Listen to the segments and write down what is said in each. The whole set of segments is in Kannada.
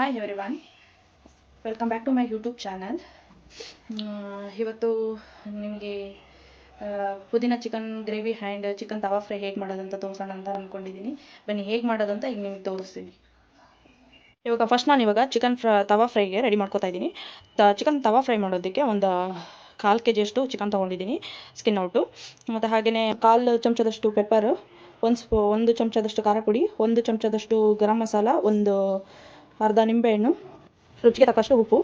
Hi everyone welcome back to my YouTube channel ಇವತ್ತು ನಿಮಗೆ ಪುದೀನ chicken gravy and chicken tawa fry ಹೇಗೆ ಮಾಡೋದಂತ ತೋರಿಸೋಣ ಅಂತ ಅಂದ್ಕೊಂಡಿದ್ದೀನಿ ಬನ್ನಿ, ಹೇಗೆ ಮಾಡೋದಂತ ಈಗ ನಿಮಗೆ ತೋರಿಸ್ತೀನಿ. ಇವಾಗ ಫಸ್ಟ್ ನಾನು ಇವಾಗ ಚಿಕನ್ ಫ್ರ ತವಾ ಫ್ರೈಗೆ ರೆಡಿ ಮಾಡ್ಕೊತಾ ಇದ್ದೀನಿ. ತ ಚಿಕನ್ ತವಾ ಫ್ರೈ ಮಾಡೋದಕ್ಕೆ ಒಂದು ಕಾಲು ಕೆ ಜಿಯಷ್ಟು ಚಿಕನ್ ತೊಗೊಂಡಿದ್ದೀನಿ ಸ್ಕಿನ್ ಔಟು ಮತ್ತು ಹಾಗೆಯೇ ಕಾಲು ಚಮಚದಷ್ಟು ಪೆಪ್ಪರು ಒಂದು ಸ್ಪೂ, ಒಂದು ಚಮಚದಷ್ಟು ಖಾರ ಪುಡಿ, ಒಂದು ಚಮಚದಷ್ಟು ಗರಂ ಮಸಾಲ, ಒಂದು ಅರ್ಧ ನಿಂಬೆಹಣ್ಣು ರುಚಿಗೆ ತಕ್ಕಷ್ಟು ಉಪ್ಪು,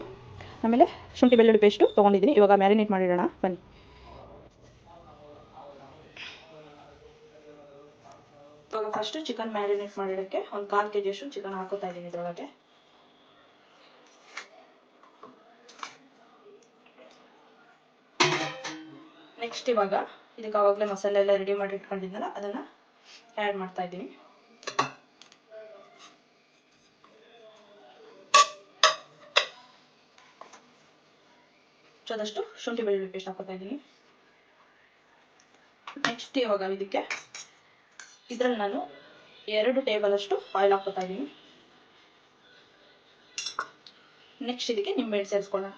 ಆಮೇಲೆ ಶುಂಠಿ ಬೆಳ್ಳುಳ್ಳಿ ಪೇಸ್ಟು ತೊಗೊಂಡಿದ್ದೀನಿ. ಇವಾಗ ಮ್ಯಾರಿನೇಟ್ ಮಾಡಿಡೋಣ. ಬನ್ನಿ. ಇವಾಗ ಫಸ್ಟು ಚಿಕನ್ ಮ್ಯಾರಿನೇಟ್ ಮಾಡಿಡೋಕ್ಕೆ ಒಂದು ಕಾಲು ಕೆ ಜಿಯಷ್ಟು ಚಿಕನ್ ಹಾಕೋತಾ ಇದ್ದೀನಿ ಇದರೊಳಗೆ. ನೆಕ್ಸ್ಟ್ ಇವಾಗ, ಇದಕ್ಕೆ ಆವಾಗಲೇ ಮಸಾಲೆ ಎಲ್ಲ ರೆಡಿ ಮಾಡಿ ಇಟ್ಕೊಂಡಿದ್ದೆನಲ್ಲ, ಅದನ್ನು ಆ್ಯಡ್ ಮಾಡ್ತಾ ಇದ್ದೀನಿ. ಚದಷ್ಟು ಶುಂಠಿ ಬೆಳ್ಳುಳ್ಳಿ ಪೇಸ್ಟ್ ಹಾಕೋತಾ ಇದ್ದೀನಿ. ನೆಕ್ಸ್ಟ್ ಇವಾಗ ಇದಕ್ಕೆ ಇದರಲ್ಲಿ ನಾನು ಎರಡು ಟೇಬಲ್ ಅಷ್ಟು ಆಯಿಲ್ ಹಾಕೋತಾ ಇದ್ದೀನಿ. ನೆಕ್ಸ್ಟ್ ಇದಕ್ಕೆ ನಿಂಬೆಹಣ್ಣು ಸೇರಿಸ್ಕೊಳ್ಳೋಣ.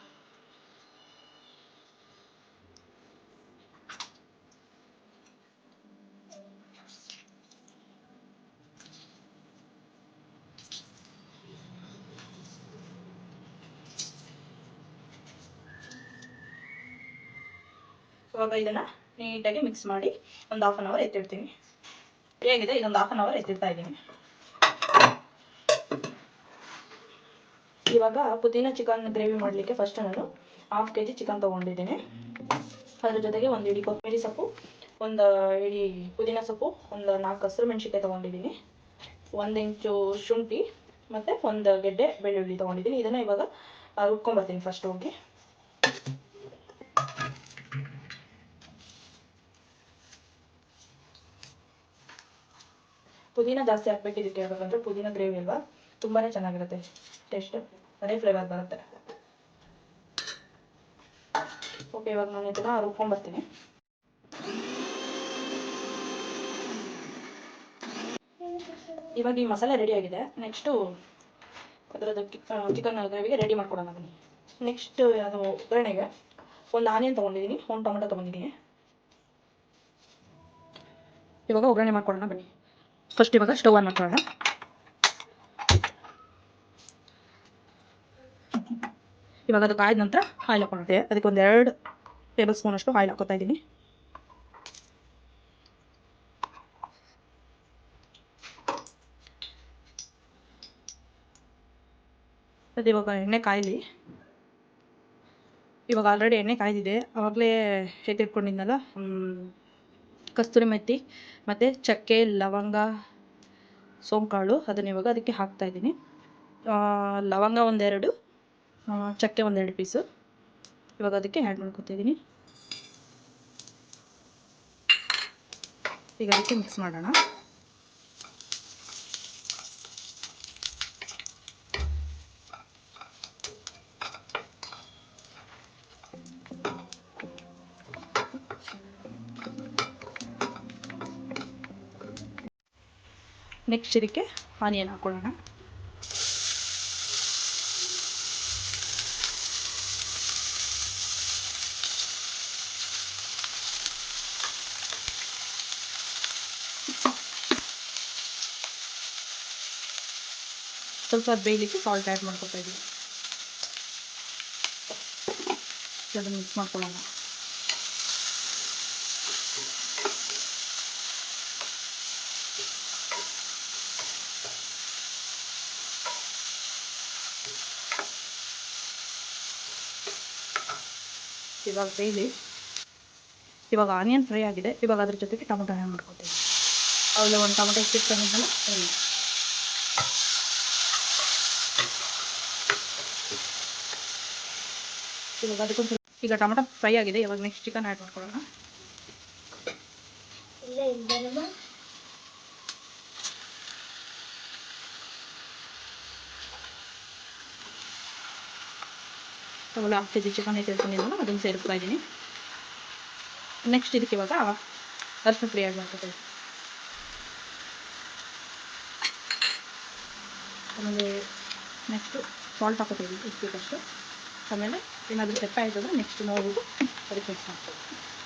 ಇವಾಗ ಇದನ್ನು ನೀಟಾಗಿ ಮಿಕ್ಸ್ ಮಾಡಿ ಒಂದು ಹಾಫ್ ಆನ್ ಅವರ್ ಎತ್ತಿಡ್ತೀನಿ. ಹೇಗಿದೆ? ಇದೊಂದು ಹಾಫ್ ಆನ್ ಅವರ್ ಎತ್ತಿಡ್ತಾ ಇದ್ದೀನಿ. ಇವಾಗ ಪುದೀನ ಚಿಕನ್ ಗ್ರೇವಿ ಮಾಡಲಿಕ್ಕೆ ಫಸ್ಟ್ ನಾನು ಹಾಫ್ ಕೆ ಜಿ ಚಿಕನ್ ತೊಗೊಂಡಿದ್ದೀನಿ. ಅದ್ರ ಜೊತೆಗೆ ಒಂದು ಇಡೀ ಕೊತ್ತಂಬರಿ ಸೊಪ್ಪು, ಒಂದು ಇಡೀ ಪುದೀನ ಸೊಪ್ಪು, ಒಂದು ನಾಲ್ಕು ಹಸಿರು ಮೆಣಸಿನ್ಕಾಯಿ ತೊಗೊಂಡಿದ್ದೀನಿ. ಒಂದು ಇಂಚು ಶುಂಠಿ ಮತ್ತು ಒಂದು ಗೆಡ್ಡೆ ಬೆಳ್ಳುಳ್ಳಿ ತೊಗೊಂಡಿದ್ದೀನಿ. ಇದನ್ನು ಇವಾಗ ರುಬ್ಕೊಂಬರ್ತೀನಿ ಫಸ್ಟ್ ಹೋಗಿ. ಪುದೀನ ಜಾಸ್ತಿ ಹಾಕ್ಬೇಕು ಇದಕ್ಕೆ ಹೇಳ್ಬೇಕಂದ್ರೆ ಪುದೀನ ಗ್ರೇವಿ ಅಲ್ವಾ? ತುಂಬಾ ಚೆನ್ನಾಗಿರುತ್ತೆ. ಟೇಸ್ಟ್ ಅದೇ ಫ್ಲೇವರ್ ಬರುತ್ತೆ. ಓಕೆ ಇವಾಗ ನಾನು ಇದನ್ನ ರುಬ್ಕೊಂಡ್ಬರ್ತೀನಿ ಇವಾಗ ಈ ಮಸಾಲೆ ರೆಡಿ ಆಗಿದೆ. ನೆಕ್ಸ್ಟು ಅದರದ್ದು ಚಿಕನ್ ಗ್ರೇವಿಗೆ ರೆಡಿ ಮಾಡ್ಕೊಡೋಣ ಬನ್ನಿ. ನೆಕ್ಸ್ಟ್ ಅದು ಒಗ್ಗರಣೆಗೆ ಒಂದು ಆನಿಯನ್ ತೊಗೊಂಡಿದ್ದೀನಿ, ಒಂದು ಟೊಮೆಟೊ ತೊಗೊಂಡಿದ್ದೀನಿ. ಇವಾಗ ಒಗ್ಗರಣೆ ಮಾಡ್ಕೊಡೋಣ ಬನ್ನಿ. ಫಸ್ಟ್ ಇವಾಗ ಸ್ಟವ್ ಆನ್ ಮಾಡ್ಕೊಳ್ಳೋಣ. ಇವಾಗ ಅದು ಕಾಯ್ದ ನಂತರ ಆಯಿಲ್ ಹಾಕೊಳ್ಳುತ್ತೆ ಅದಕ್ಕೆ ಒಂದು ಎರಡು ಟೇಬಲ್ ಸ್ಪೂನ್ ಅಷ್ಟು ಆಯಿಲ್ ಹಾಕೋತಾ ಇದ್ದೀನಿ. ಅದು ಇವಾಗ ಎಣ್ಣೆ ಕಾಯಲಿ. ಇವಾಗ ಆಲ್ರೆಡಿ ಎಣ್ಣೆ ಕಾಯ್ದಿದೆ. ಆವಾಗಲೇ ಎತ್ತಿಟ್ಕೊಂಡಿದ್ನಲ್ಲ ಕಸ್ತೂರಿ ಮೆಥಿ ಮತ್ತು ಚಕ್ಕೆ, ಲವಂಗ, ಸೋಂಕಾಳು ಅದನ್ನ ಇವಾಗ ಅದಕ್ಕೆ ಹಾಕ್ತಾ ಇದ್ದೀನಿ. ಲವಂಗ ಒಂದೆರಡು ಚಕ್ಕೆ ಒಂದೆರಡು ಪೀಸು. ಇವಾಗ ಅದಕ್ಕೆ ಆ್ಯಡ್ ಮಾಡ್ಕೊತಿದ್ದೀನಿ ಈಗ ಅದಕ್ಕೆ ಮಿಕ್ಸ್ ಮಾಡೋಣ. ನೆಕ್ಸ್ಟ್ ಇದಕ್ಕೆ ಆನಿಯನ್ ಹಾಕೊಳ್ಳೋಣ. ಸ್ವಲ್ಪ ಅದು ಬೇಯಲಿಕ್ಕೆ ಸಾಲ್ಟ್ ಆ್ಯಡ್ ಮಾಡ್ಕೊತಾ ಇದ್ದೀವಿ ಅದನ್ನು ಮಿಕ್ಸ್ ಮಾಡ್ಕೊಳ್ಳೋಣ. ಇವಾಗ ಬೇಯ್ಲಿ ಇವಾಗ ಆನಿಯನ್ ಫ್ರೈ ಆಗಿದೆ. ಇವಾಗ ಅದ್ರ ಜೊತೆಗೆ ಟೊಮೊಟೊ ಆ್ಯಡ್ ಮಾಡ್ಕೊತೀವಿ ಅವಾಗ ಒಂದು ಟೊಮೊಟೊ ಇಟ್ಟಿರ್ತಾನಲ್ಲ ಇವಾಗ ಅದಕ್ಕೊಂದು ಈಗ ಟೊಮೊಟೊ ಫ್ರೈ ಆಗಿದೆ. ಇವಾಗ ನೆಕ್ಸ್ಟ್ ಚಿಕನ್ ಆ್ಯಡ್ ಮಾಡ್ಕೊಳ್ಳೋಣ. ಇವಾಗ ಹಾಫ್ ಕೆ ಜಿ ಚಿಕನ್ ಸೇರ್ಕೊಂಡಿದ್ದಲ್ಲ ಅದನ್ನು ಸೇರಿಸ್ತಾ ಇದ್ದೀನಿ ನೆಕ್ಸ್ಟ್ ಇದಕ್ಕೆ ಇವಾಗ ಅರ್ಶಿನ ಫ್ರೀ ಆಗಿ ಮಾಡ್ಕೊತೀವಿ ಆಮೇಲೆ ನೆಕ್ಸ್ಟು ಸಾಲ್ಟ್ ಹಾಕೋತೀವಿ ಎಷ್ಟು ಆಮೇಲೆ ಏನಾದರೂ ತೆಪ್ಪ ಆಯ್ತಂದ್ರೆ ನೆಕ್ಸ್ಟ್ ನೋಡ್ಬಿಟ್ಟು ಅದಕ್ಕೆ ಮಿಕ್ಸ್ ಮಾಡ್ತೀವಿ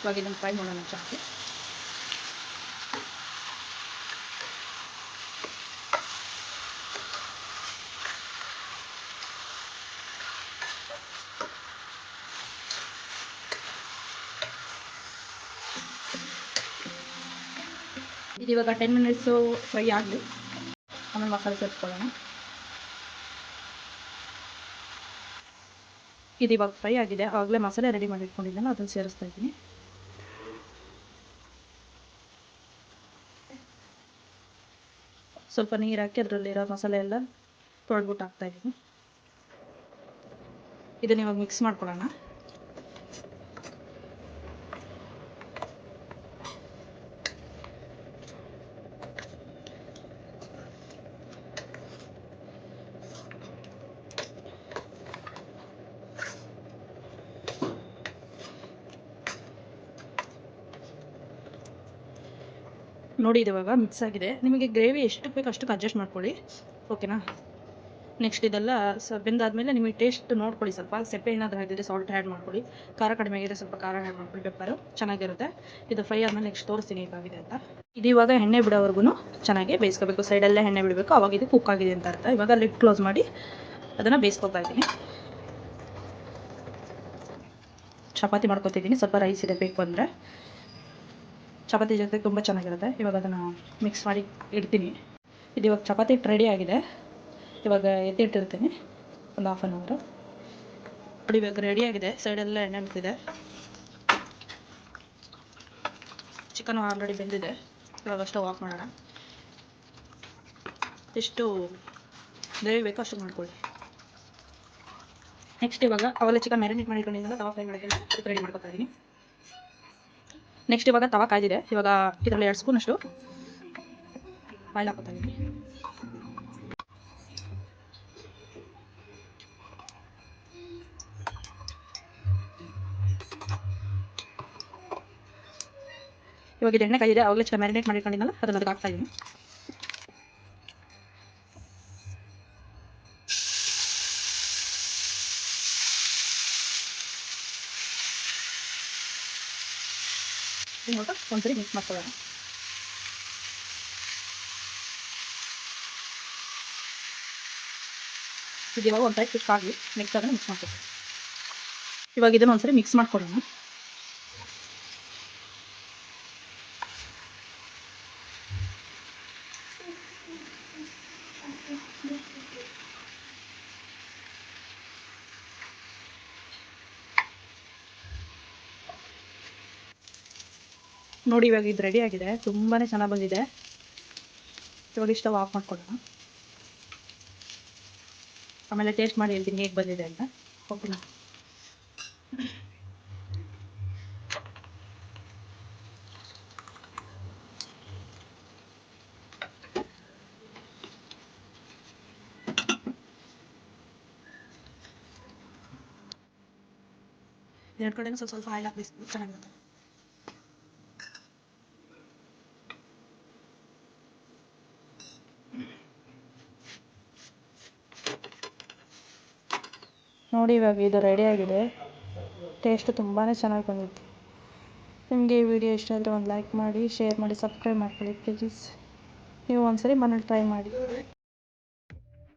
ಇವಾಗ ಇದನ್ನು ಫ್ರೈ ಮಾಡೋಣ ಚೆನ್ನಾಗಿ ಇದು ಇವಾಗ ಟೆನ್ ಮಿನಿಟ್ಸು ಫ್ರೈ ಆಗಲಿ ಆಮೇಲೆ ಮಸಾಲೆ ಸೇರಿಸ್ಕೊಳ್ಳೋಣ ಇದು ಇವಾಗ ಫ್ರೈ ಆಗಿದೆ. ಆಗಲೇ ಮಸಾಲೆ ರೆಡಿ ಮಾಡಿ ಇಟ್ಕೊಂಡಿದ್ದೆಲ್ಲ ಅದನ್ನು ಸೇರಿಸ್ತಾ ಇದ್ದೀನಿ. ಸ್ವಲ್ಪ ನೀರು ಹಾಕಿ ಅದರಲ್ಲಿರೋ ಮಸಾಲೆ ಎಲ್ಲ ತೊಳೆದ್ಬಿಟ್ಟು ಹಾಕ್ತಾ ಇದ್ದೀನಿ. ಇದನ್ನ ಇವಾಗ ಮಿಕ್ಸ್ ಮಾಡ್ಕೊಳ್ಳೋಣ. ನೋಡಿ ಇದು ಇವಾಗ ಮಿಕ್ಸ್ ಆಗಿದೆ. ನಿಮಗೆ ಗ್ರೇವಿ ಎಷ್ಟು ಬೇಕು ಅಷ್ಟಕ್ಕೆ ಅಡ್ಜಸ್ಟ್ ಮಾಡ್ಕೊಳ್ಳಿ. ಓಕೆನಾ ನೆಕ್ಸ್ಟ್ ಇದೆಲ್ಲ, ಸ, ಬೆಂದಾದಮೇಲೆ ನಿಮಗೆ ಟೇಸ್ಟ್ ನೋಡ್ಕೊಳ್ಳಿ ಸ್ವಲ್ಪ. ಸೆಪ್ಪೆ ಏನಾದರೂ ಆಗಿದ್ರೆ ಸಾಲ್ಟ್ ಆ್ಯಡ್ ಮಾಡ್ಕೊಳ್ಳಿ. ಖಾರ ಕಡಿಮೆ ಆಗಿದೆ ಸ್ವಲ್ಪ ಖಾರ ಆ್ಯಡ್ ಮಾಡ್ಕೊಳ್ಳಿ ಪೆಪ್ಪರು ಚೆನ್ನಾಗಿರುತ್ತೆ. ಇದು ಫ್ರೈ ಆದಮೇಲೆ ನೆಕ್ಸ್ಟ್ ತೋರಿಸ್ತೀನಿ ಹೇಗಾಗಿದೆ ಅಂತ. ಇದು ಇವಾಗ ಎಣ್ಣೆ ಬಿಡೋವರೆಗೂ ಚೆನ್ನಾಗಿ ಬೇಯಿಸ್ಕೋಬೇಕು. ಸೈಡಲ್ಲೇ ಎಣ್ಣೆ ಬಿಡಬೇಕು. ಅವಾಗ ಇದು ಕುಕ್ ಆಗಿದೆ ಅಂತ ಅರ್ಥ. ಇವಾಗ ಲಿಡ್ ಕ್ಲೋಸ್ ಮಾಡಿ ಅದನ್ನು ಬೇಯಿಸ್ಕೊತಾ ಇದ್ದೀನಿ. ಚಪಾತಿ ಮಾಡ್ಕೋತಿದ್ದೀನಿ. ಸ್ವಲ್ಪ ರೈಸ್ ಇದೆ ಬೇಕು ಅಂದರೆ. ಚಪಾತಿ ಜೊತೆ ತುಂಬ ಚೆನ್ನಾಗಿರುತ್ತೆ. ಇವಾಗ ಅದನ್ನು ಮಿಕ್ಸ್ ಮಾಡಿ ಇಡ್ತೀನಿ. ಇದು ಇವಾಗ ಚಪಾತಿ ರೆಡಿ ಆಗಿದೆ. ಇವಾಗ ಎತ್ತಿಟ್ಟಿರ್ತೀನಿ. ಒಂದು ಹಾಫ್ ಆನ್ ಅವರು ನೋಡಿ ಇವಾಗ ರೆಡಿ ಆಗಿದೆ. ಸೈಡೆಲ್ಲ ಎಣ್ಣೆ ಬಿಟ್ಟಿದೆ ಚಿಕನ್ ಆಲ್ರೆಡಿ ಬೆಂದಿದೆ. ಇವಾಗ ಸ್ಟವ್ ವಾಕ್ ಮಾಡೋಣ. ಎಷ್ಟು ಗ್ರೇವಿ ಬೇಕೋ ಅಷ್ಟು ಮಾಡ್ಕೊಳ್ಳಿ. ನೆಕ್ಸ್ಟ್ ಇವಾಗ ಅವೆಲ್ಲ ಚಿಕನ್ ಮ್ಯಾರಿನೇಟ್ ಮಾಡಿಕೊಂಡಿದ್ದೆಲ್ಲ ತವಾ ಫ್ರೈ ಅದಕ್ಕೆ ರೆಡಿ ಮಾಡ್ಕೊತಾ ಇದ್ದೀನಿ. ನೆಕ್ಸ್ಟ್ ಇವಾಗ ತವ ಕಾಯ್ದಿದೆ. ಇವಾಗ ಇದರಲ್ಲಿ ಎರಡು ಸ್ಪೂನ್ ಅಷ್ಟು ಆಯಿಲ್ ಹಾಕೋತಾ ಇದ್ದೀನಿ. ಇವಾಗ ಇದು ಎಣ್ಣೆ ಕಾಯಿದೆ ಅವಾಗಲೇ ಮ್ಯಾರಿನೇಟ್ ಮಾಡಿಕೊಂಡಿದ್ದಲ್ಲ ಅದನ್ನ ಅದಕ್ಕೆ ಹಾಕ್ತಾ ಇದ್ದೀನಿ. ಇವಾಗ ಒಂದ್ಸರಿ ಮಿಕ್ಸ್ ಮಾಡ್ಕೊಳ್ಳೋಣ ಇದು ಒಂದು ಟೈಪ್ ಕುಕ್ ಆಗಲಿ ನೆಕ್ಸ್ಟ್ ಅದನ್ನು ಮಿಕ್ಸ್ ಮಾಡ್ಕೊಳ್ಳಿ ಇವಾಗ ಇದನ್ನು ಒಂದ್ಸರಿ ಮಿಕ್ಸ್ ಮಾಡ್ಕೊಳ್ಳೋಣ ನೋಡಿ, ಇವಾಗ ಇದು ರೆಡಿ ಆಗಿದೆ. ತುಂಬಾ ಚೆನ್ನಾಗಿ ಬಂದಿದೆ. ಇವಾಗ ಇಷ್ಟ ಆಫ್ ಮಾಡ್ಕೊಳ್ಳೋಣ. ಆಮೇಲೆ ಟೇಸ್ಟ್ ಮಾಡಿ ಹೇಳ್ತೀನಿ ಹೇಗೆ ಬಂದಿದೆ ಅಂತ. ಹೋಗೋಣ. ಎರಡು ಕಡೆನೂ ಸ್ವಲ್ಪ ಸ್ವಲ್ಪ ಆಯಿಲ್ ಹಾಕಿ ಚೆನ್ನಾಗಿರುತ್ತೆ. ನೋಡಿ ಇವಾಗ ಇದು ರೆಡಿ ಆಗಿದೆ. ಟೇಸ್ಟ್ ತುಂಬಾ ಚೆನ್ನಾಗಿ ಬಂದಿತ್ತು. ನಿಮಗೆ ಈ ವಿಡಿಯೋ ಇಷ್ಟ ಆದರೆ ಒಂದು ಲೈಕ್ ಮಾಡಿ ಶೇರ್ ಮಾಡಿ ಸಬ್ಸ್ಕ್ರೈಬ್ ಮಾಡ್ಕೊಳ್ಳಿ ಪ್ಲೀಸ್ ನೀವು ಒಂದ್ಸರಿ ಮನೇಲಿ ಟ್ರೈ ಮಾಡಿ.